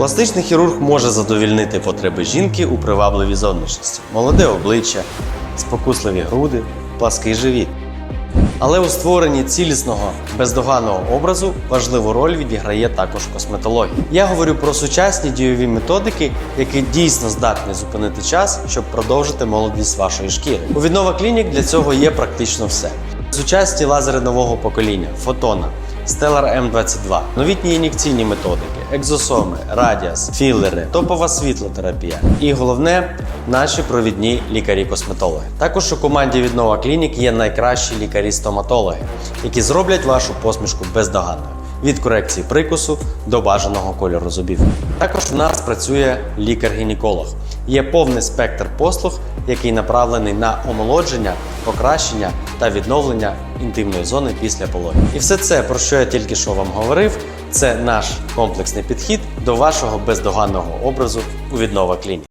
Пластичний хірург може задовільнити потреби жінки у привабливій зовнішності, молоде обличчя, спокусливі груди, плаский живіт. Але у створенні цілісного бездоганного образу важливу роль відіграє також косметологія. Я говорю про сучасні дійові методики, які дійсно здатні зупинити час, щоб продовжити молодість вашої шкіри. У Віднова Клінік для цього є практично все. Сучасні лазери нового покоління, фотона, Stellar M22, новітні ін'єкційні методики, екзосоми, радіас, філери, топова світлотерапія. І головне, наші провідні лікарі-косметологи. Також у команді Віднова Клінік є найкращі лікарі-стоматологи, які зроблять вашу посмішку бездоганною. Від корекції прикусу до бажаного кольору зубів. Також в нас працює лікар-гінеколог. Є повний спектр послуг, який направлений на омолодження, покращення та відновлення інтимної зони після пологів. І все це, про що я тільки що вам говорив, це наш комплексний підхід до вашого бездоганного образу у віднова клінік.